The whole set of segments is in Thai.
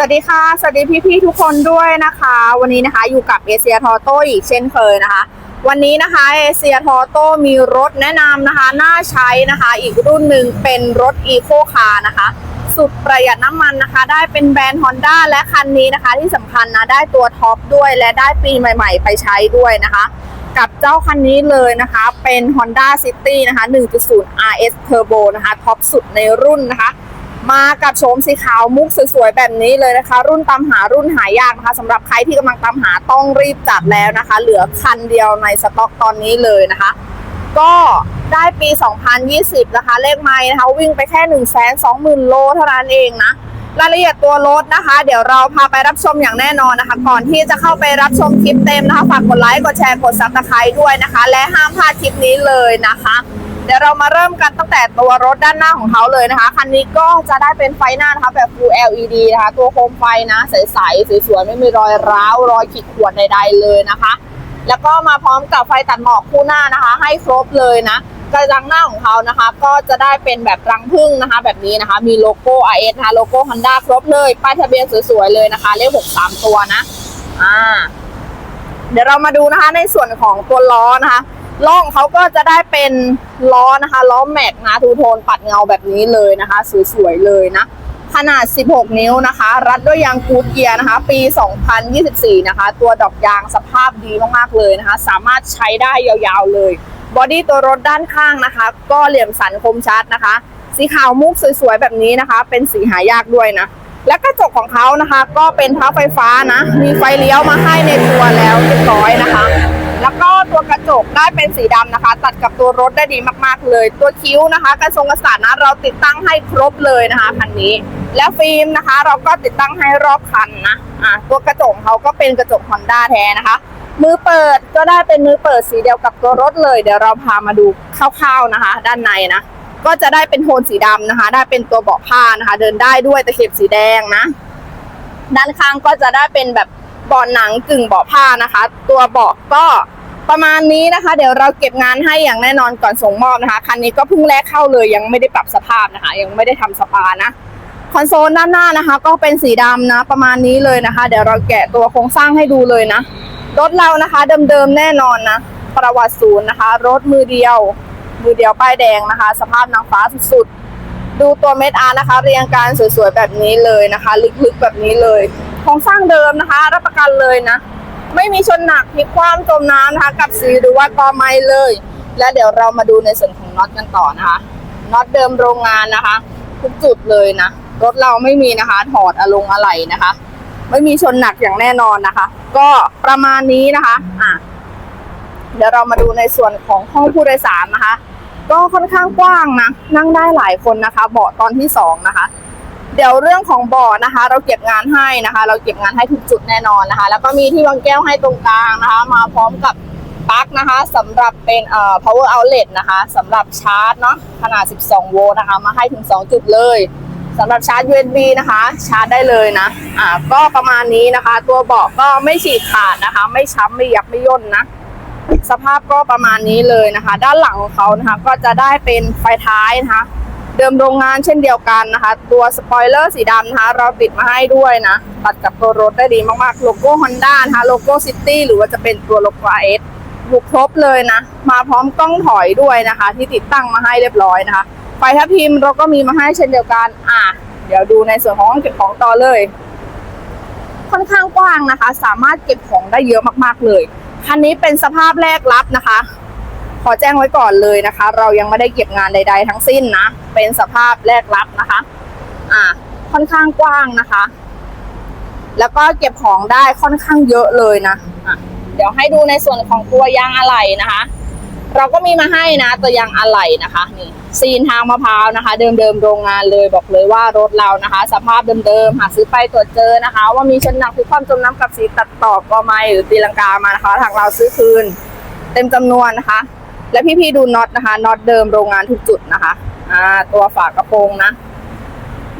วัสดีค่ะ สวัสดีพี่ๆทุกคนด้วยนะคะ วันนี้นะคะอยู่กับเอเชียทอโต้อีกเช่นเคยนะคะ วันนี้นะคะเอเชียทอโต้มีรถแนะนำนะคะ น่าใช้นะคะ อีกรุ่นหนึ่งเป็นรถอีโคคาร์นะคะ สุดประหยัดน้ำมันนะคะ ได้เป็นแบรนด์ Honda และคันนี้นะคะ ที่สำคัญนะได้ตัวท็อปด้วยและได้ปีใหม่ๆ ไปใช้ด้วยนะคะ กับเจ้าคันนี้เลยนะคะเป็น Honda City นะคะ 1.0 RS Turbo นะคะท็อปสุดในรุ่นนะคะ มากับโฉมสีขาวมุกสวยๆแบบนี้เลยนะคะ รุ่นตามหารุ่นหายากนะคะสำหรับใครที่กำลังตามหาต้องรีบจัดแล้วนะคะ เหลือคันเดียวในสต็อกตอนนี้เลยนะคะ ก็ได้ปี 2020 นะคะ เลขไม้นะคะ วิ่งไปแค่ 1 2 0 0 0 0 โลเท่านั้นเองนะรายละเอียดตัวรถนะคะ เดี๋ยวเราพาไปรับชมอย่างแน่นอนนะคะ ก่อนที่จะเข้าไปรับชมคลิปเต็มนะคะฝากกดไลค์กดแชร์กดซับสไครต์ด้วยนะคะ และห้ามพลาดคลิปนี้เลยนะคะ ดี๋ยวเรามาเริ่มกันตั้งแต่ตัวรถด้านหน้าของเขาเลยนะคะ คันนี้ก็จะได้เป็นไฟหน้านะคะแบบ Full LED นะคะ ตัวโคมไฟนะ ใสๆสวยๆไม่มีรอยร้าวรอยขีดข่วนใดๆเลยนะคะ แล้วก็มาพร้อมกับไฟตัดหมอกคู่หน้านะคะ ให้ครบเลยนะกระจังหน้าของเขานะคะ ก็จะได้เป็นแบบรังผึ้งนะคะ แบบนี้นะคะ มีโลโก้ RS นะคะโลโก้ Honda ครบเลยป้ายทะเบียนสวยๆเลยนะคะ เลข6 3 ตัวนะอ่าเดี๋ยวเรามาดูนะคะในส่วนของตัวล้อนะคะ ล้องเขาก็จะได้เป็นล้อนะคะล้อแม็กนะทูโทนปัดเงาแบบนี้เลยนะคะ สวยๆเลยนะขนาด 16 นิ้วนะคะ รัดด้วยยางกูดเกียร์นะคะ ปี 2024 นะคะ ตัวดอกยางสภาพดีมากๆเลยนะคะ สามารถใช้ได้ยาวๆเลย บอดี้ตัวรถด้านข้างนะคะ ก็เหลี่ยมสันคมชัดนะคะ สีขาวมุกสวยๆ แบบนี้นะคะ เป็นสีหายากด้วยนะ และกระจกของเขานะคะ ก็เป็นท้าไฟฟ้านะ มีไฟเลี้ยวมาให้ในตัวแล้วเรียบร้อยนะคะ แล้วก็ตัวกระจกได้เป็นสีดำนะคะ ตัดกับตัวรถได้ดีมากๆเลย ตัวคิ้วนะคะกระทรงกระสานนะเราติดตั้งให้ครบเลยนะคะคันนี้ แล้วฟิล์มนะคะ เราก็ติดตั้งให้รอบคันนะอะตัวกระจกเขาก็เป็นกระจก Honda แท้นะคะ มือเปิดก็ได้เป็นมือเปิดสีเดียวกับตัวรถเลย เดี๋ยวเราพามาดูคร่าวๆนะคะ ด้านในนะก็จะได้เป็นโทนสีดำนะคะ ได้เป็นตัวเบาะผ้านะคะ เดินได้ด้วยตะเข็บสีแดงนะ ด้านข้างก็จะได้เป็นแบบเบาะหนังกึ่งเบาะผ้านะคะ ตัวเบาะก็ ประมาณนี้นะคะ เดี๋ยวเราเก็บงานให้อย่างแน่นอนก่อนส่งมอบนะคะ คันนี้ก็เพิ่งแรกเข้าเลยยังไม่ได้ปรับสภาพนะคะ ยังไม่ได้ทำสปานะคอนโซลด้านหน้านะคะ ก็เป็นสีดำนะ ประมาณนี้เลยนะคะ เดี๋ยวเราแกะตัวโครงสร้างให้ดูเลยนะรถเรานะคะเดิมๆแน่นอนนะ ประวัติศูนย์นะคะ รถมือเดียว มือเดียวป้ายแดงนะคะ สภาพนางฟ้าสุดๆ ดูตัวเม็ดอาร์นะคะ เรียงการสวยๆแบบนี้เลยนะคะ ลึกๆแบบนี้เลยโครงสร้างเดิมนะคะ รับประกันเลยนะ ไม่มีชนหนักพลิกคว่ำจมน้ำนะคะกับสีหรือว่ากอไม้เลย และเดี๋ยวเรามาดูในส่วนของน็อตกันต่อนะคะน็อตเดิมโรงงานนะคะ ทุกจุดเลยนะรถเราไม่มีนะคะ ถอดอะลงอะไหล่นะคะ ไม่มีชนหนักอย่างแน่นอนนะคะ ก็ประมาณนี้นะคะอะเดี๋ยวเรามาดูในส่วนของห้องผู้โดยสารนะคะ ก็ค่อนข้างกว้างนะนั่งได้หลายคนนะคะ เบาะตอนที่สองนะคะ เดี๋ยวเรื่องของเบาะนะคะ เราเก็บงานให้นะคะ เราเก็บงานให้ทุกจุดแน่นอนนะคะ แล้วก็มีที่วางแก้วให้ตรงกลางนะคะ มาพร้อมกับปลั๊กนะคะสำหรับเป็นเอ่อ power outlet นะคะสำหรับชาร์จเนาะขนาด 12 โวลต์นะคะ มาให้ถึง 2 จุดเลยสำหรับชาร์จ USB นะคะ ชาร์จได้เลยนะอ่าก็ประมาณนี้นะคะ ตัวเบาะก็ไม่ฉีกขาดนะคะ ไม่ช้ำไม่ยับไม่ย่นนะสภาพก็ประมาณนี้เลยนะคะ ด้านหลังของเขานะคะ ก็จะได้เป็นไฟท้ายนะคะ เดิมโรงงานเช่นเดียวกันนะคะ ตัวสปอยเลอร์สีดำนะคะ เราติดมาให้ด้วยนะ ตัดกับตัวรถได้ดีมากๆ โลโก้ Honda นะคะ โลโก้ซิตี้หรือว่าจะเป็นตัวโลโก้ RS บุกครบเลยนะ มาพร้อมกล้องถอยด้วยนะคะ ที่ติดตั้งมาให้เรียบร้อยนะคะ ไฟทับทิมเราก็มีมาให้เช่นเดียวกัน อะ เดี๋ยวดูในส่วนของห้องเก็บของต่อเลย ค่อนข้างกว้างนะคะ สามารถเก็บของได้เยอะมากๆเลย คันนี้เป็นสภาพแรกรับนะคะ ขอแจ้งไว้ก่อนเลยนะคะ เรายังไม่ได้เก็บงานใด ๆ ทั้งสิ้นนะ เป็นสภาพแรกรับนะคะ อ่า ค่อนข้างกว้างนะคะ แล้วก็เก็บของได้ค่อนข้างเยอะเลยนะะเดี๋ยวให้ดูในส่วนของตัวยางอะไหล่นะคะ เราก็มีมาให้นะตัวยางอะไหล่นะคะนี่ซีนทางมะพร้าวนะคะ เดิมๆโรงงานเลยบอกเลยว่ารถเรานะคะ สภาพเดิมๆหากซื้อไปตรวจเจอนะคะ ว่ามีชนหนักคือความจมน้ำกับสีตัดต่อกอไม้หรือตีลังกามานะคะ ทางเราซื้อคืน เต็มจำนวนนะคะ และพี่ๆดูน็อตนะคะน็อตเดิมโรงงานทุกจุดนะคะอ่าตัวฝากระโปรงนะ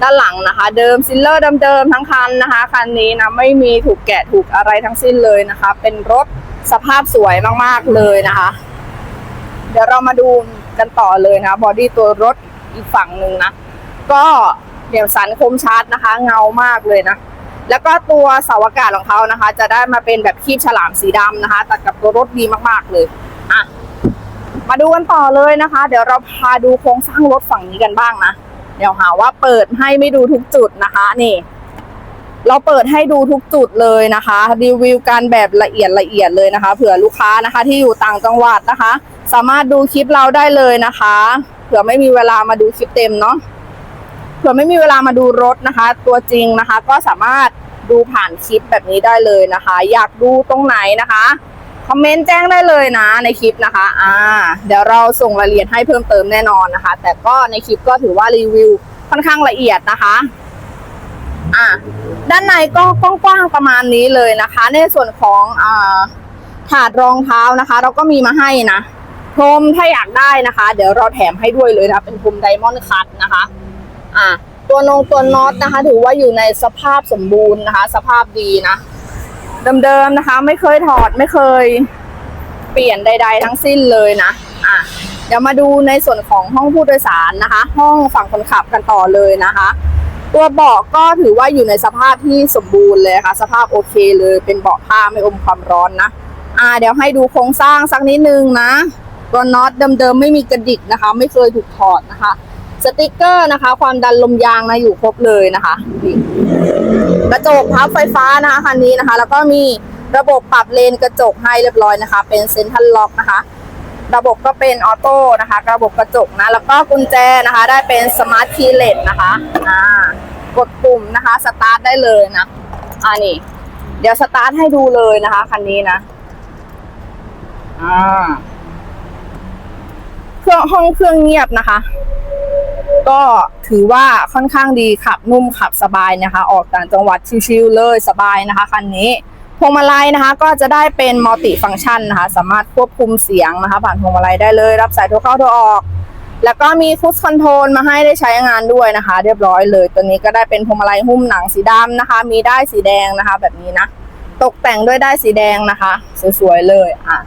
ด้านหลังนะคะ เดิมซิลเลอร์เดิมๆทั้งคันนะคะคันนี้นะไม่มีถูกแกะถูกอะไรทั้งสิ้นเลยนะคะ เป็นรถสภาพสวยมากๆเลยนะคะ เดี๋ยวเรามาดูกันต่อเลยนะบอดี้ตัวรถอีกฝั่งหนึ่งนะก็เดี่ยวสันคมชัดนะคะ เงามากเลยนะแล้วก็ตัวเสาอากาศของเขานะคะ จะได้มาเป็นแบบคีบฉลามสีดำนะคะ ตัดกับตัวรถดีมากๆเลย มาดูกันต่อเลยนะคะ เดี๋ยวเราพาดูโครงสร้างรถฝั่งนี้กันบ้างนะ เดี๋ยวหาว่าเปิดให้ไม่ดูทุกจุดนะคะ นี่ เราเปิดให้ดูทุกจุดเลยนะคะ รีวิวกันแบบละเอียดละเอียดเลยนะคะ เผื่อลูกค้านะคะ ที่อยู่ต่างจังหวัดนะคะ สามารถดูคลิปเราได้เลยนะคะ เผื่อไม่มีเวลามาดูคลิปเต็มเนาะเผื่อไม่มีเวลามาดูรถนะคะ ตัวจริงนะคะ ก็สามารถดูผ่านคลิปแบบนี้ได้เลยนะคะ อยากดูตรงไหนนะคะ คอมเมนต์แจ้งได้เลยนะในคลิปนะคะ อ่า เดี๋ยวเราส่งรายละเอียดให้เพิ่มเติมแน่นอนนะคะ แต่ก็ในคลิปก็ถือว่ารีวิวค่อนข้างละเอียดนะคะ อ่าด้านในก็กว้างๆประมาณนี้เลยนะคะ ในส่วนของอ่าถาดรองเท้านะคะ เราก็มีมาให้นะพรมถ้าอยากได้นะคะ เดี๋ยวเราแถมให้ด้วยเลยนะเป็นพรมไดมอนด์คัตนะคะ อ่าตัวนงตัวน็อตนะคะ ถือว่าอยู่ในสภาพสมบูรณ์นะคะ สภาพดีนะ เดิมๆนะคะ ไม่เคยถอดไม่เคย เปลี่ยนใด ๆ ทั้งสิ้นเลยนะอะเดี๋ยวมาดูในส่วนของห้องผู้โดยสารนะคะ ห้องฝั่งคนขับกันต่อเลยนะคะ ตัวเบาะก็ถือว่าอยู่ในสภาพที่สมบูรณ์เลยค่ะ สภาพโอเคเลยเป็นเบาะผ้าไม่อมความร้อนนะอ่าเดี๋ยวให้ดูโครงสร้างสักนิดนึงนะตัวน็อตเดิมๆไม่มีกระดิกนะคะ ไม่เคยถูกถอดนะคะ สติกเกอร์นะคะ ความดันลมยางนะอยู่ครบเลยนะคะนี่กระจกพับไฟฟ้านะคะคันนี้นะคะ แล้วก็มีระบบปรับเลนกระจกให้เรียบร้อยนะคะ เป็นเซ็นทรัลล็อกนะคะ ระบบก็เป็นออโต้นะคะ ระบบกระจกนะ แล้วก็กุญแจนะคะ ได้เป็นสมาร์ทคีย์เลสนะคะอ่ากดปุ่มนะคะสตาร์ทได้เลยนะอ่านี่ เดี๋ยวสตาร์ทให้ดูเลยนะคะคันนี้นะอ่าเครื่องห้องเครื่องเงียบนะคะ ก็ถือว่าค่อนข้างดีขับนุ่มขับสบายนะคะ ออกต่างจังหวัดชิวๆเลยสบายนะคะคันนี้พวงมาลัยนะคะก็จะได้เป็นมัลติฟัง c t ชันนะคะ สามารถควบคุมเสียงนะคะ ผ่านพวงมาลัยได้เลย รับสายโทรเข้าโทรออก แล้วก็มีคุชคอนโทรลมาให้ได้ใช้งานด้วยนะคะ เรียบร้อยเลย ตัวนี้ก็ได้เป็นพวงมาลัยหุ้มหนังสีดำนะคะ มีได้สีแดงนะคะ แบบนี้นะ ตกแต่งด้วยได้สีแดงนะคะ สวยๆเลยอะ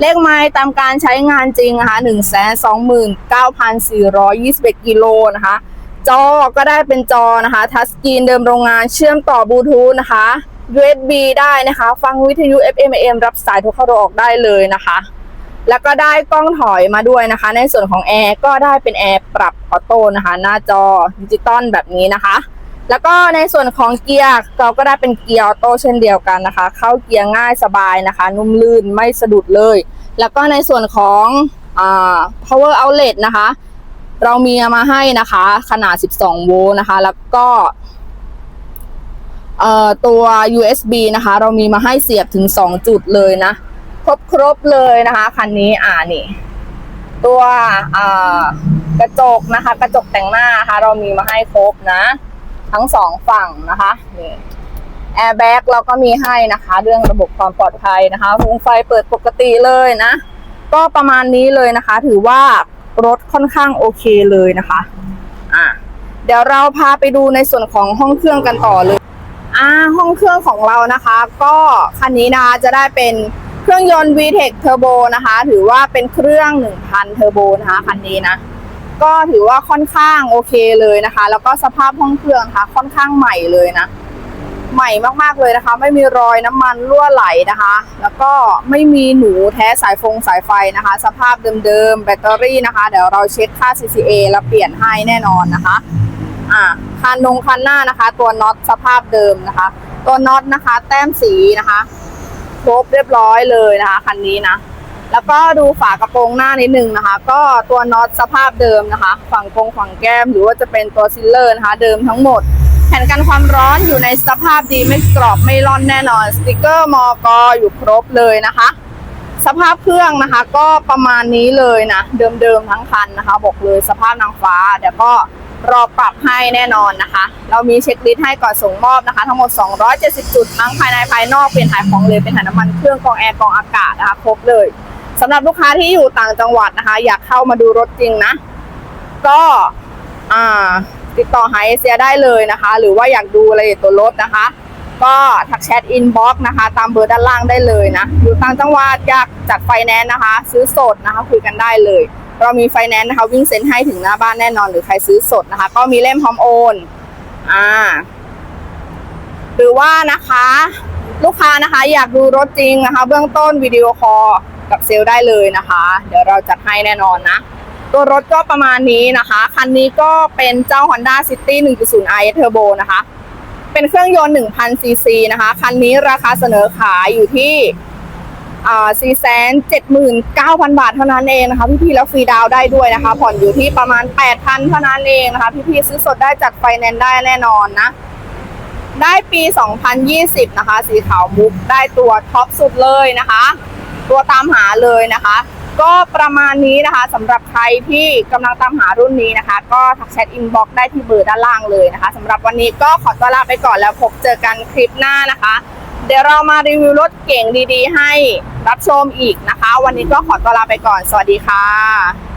เลขไม้ตามการใช้งานจริงนะคะ1 2 9 4 2 1กิโลนะคะ จอก็ได้เป็นจอนะคะ ทัชสกรีนเดิมโรงงานเชื่อมต่อบลูทูธนะคะ USB ได้นะคะ ฟังวิทยุ FM AM รับสายโทรเข้าโทรออกได้เลยนะคะ แล้วก็ได้กล้องถอยมาด้วยนะคะ ในส่วนของแอร์ก็ได้เป็นแอร์ปรับออโต้นะคะ หน้าจอดิจิตอลแบบนี้นะคะ แล้วก็ในส่วนของเกียร์เราก็ได้เป็นเกียร์ออโต้เช่นเดียวกันนะคะ เข้าเกียร์ง่ายสบายนะคะ นุ่มลื่นไม่สะดุดเลย แล้วก็ในส่วนของอ่า power outlet นะคะ เรามีมาให้นะคะ ขนาด 12 โวลต์นะคะ แล้วก็เอ่อตัว USB นะคะ เรามีมาให้เสียบถึง 2 จุดเลยนะ ครบครบเลยนะคะคันนี้อ่านี่ตัวอ่ากระจกนะคะ กระจกแต่งหน้านะคะ เรามีมาให้ครบนะ ทั้งสองฝั่งนะคะนี่แอร์แบ็กเราก็มีให้นะคะ เรื่องระบบความปลอดภัยนะคะวงไฟเปิดปกติเลยนะ ก็ประมาณนี้เลยนะคะ ถือว่ารถค่อนข้างโอเคเลยนะคะอะเดี๋ยวเราพาไปดูในส่วนของห้องเครื่องกันต่อเลยอ่าห้องเครื่องของเรานะคะ ก็คันนี้นะคะจะได้เป็นเครื่องยนต์ VTEC Turbo นะคะ ถือว่าเป็นเครื่อง 1,000 Turbo นะคะคันนี้นะ ก็ถือว่าค่อนข้างโอเคเลยนะคะ แล้วก็สภาพห้องเครื่องนะคะค่อนข้างใหม่เลยนะ ใหม่มากๆเลยนะคะ ไม่มีรอยน้ำมันรั่วไหลนะคะ แล้วก็ไม่มีหนูแท้สายฟงสายไฟนะคะ สภาพเดิมๆแบตเตอรี่นะคะ เดี๋ยวเราเช็คค่า CCA แล้วเปลี่ยนให้แน่นอนนะคะอ่าคันนงคันหน้านะคะ ตัวน็อตสภาพเดิมนะคะ ตัวน็อตนะคะ แต้มสีนะคะครบเรียบร้อยเลยนะคะคันนี้นะ แล้วก็ดูฝากระโปรงหน้านิดนึงนะคะ ก็ตัวน็อตสภาพเดิมนะคะ ฝั่งกงฝั่งแก้มหรือว่าจะเป็นตัวซิลเลอร์นะคะ เดิมทั้งหมด แผ่นกันความร้อนอยู่ในสภาพดีไม่กรอบไม่ร่อนแน่นอนสติกเกอร์มอกอยู่ครบเลยนะคะ สภาพเครื่องนะคะ ก็ประมาณนี้เลยนะ เดิมๆทั้งคันนะคะ บอกเลยสภาพนางฟ้าเดี๋ยวก็รอปรับให้แน่นอนนะคะ เรามีเช็คลิสต์ให้ก่อนส่งมอบนะคะ ทั้งหมด 270 จุดทั้งภายในภายนอกเป็นถ่ายของเลยเป็นถ่ายน้ำมันเครื่องกองแอร์กองอากาศนะคะครบเลย สำหรับลูกค้าที่อยู่ต่างจังหวัดนะคะ อยากเข้ามาดูรถจริงนะ ก็ติดต่อหาเอเชียได้เลยนะคะ หรือว่าอยากดูรายละเอียดตัวรถนะคะ ก็ทักแชทอินบ็อกซ์นะคะ ตามเบอร์ด้านล่างได้เลยนะ อยู่ต่างจังหวัดอยากจัดไฟแนนซ์นะคะ ซื้อสดนะคะคุยกันได้เลย เรามีไฟแนนซ์นะคะ วิ่งเซ็นให้ถึงหน้าบ้านแน่นอนหรือใครซื้อสดนะคะ ก็มีเล่มพร้อมโอนอ่าหรือว่านะคะ ลูกค้านะคะ อยากดูรถจริงนะคะ เบื้องต้นวิดีโอคอล กับเซลได้เลยนะคะ เดี๋ยวเราจัดให้แน่นอนนะ ตัวรถก็ประมาณนี้นะคะ คันนี้ก็เป็นเจ้า Honda City 1.0i Turbo นะคะ เป็นเครื่องยนต์ 1,000 ซีซีนะคะ คันนี้ราคาเสนอขายอยู่ที่อ่า479,000บาทเท่านั้นเองนะคะพี่ๆแล้วฟรีดาวได้ด้วยนะคะ ผ่อนอยู่ที่ประมาณ8,000เท่านั้นเองนะคะ พี่ๆซื้อสดได้จัดไฟแนนซ์ได้แน่นอนนะ ได้ปี 2020 นะคะ สีขาวมุกได้ตัวท็อปสุดเลยนะคะ ตัวตามหาเลยนะคะ ก็ประมาณนี้นะคะสำหรับใครที่กำลังตามหารุ่นนี้นะคะ ก็ทักแชทอินบ็อกซ์ได้ที่เบอร์ด้านล่างเลยนะคะสำหรับวันนี้ก็ขอตัวลาไปก่อนแล้วพบเจอกันคลิปหน้านะคะ เดี๋ยวเรามารีวิวรถเก่งดีๆ ให้รับชมอีกนะคะ วันนี้ก็ขอตัวลาไปก่อน สวัสดีค่ะ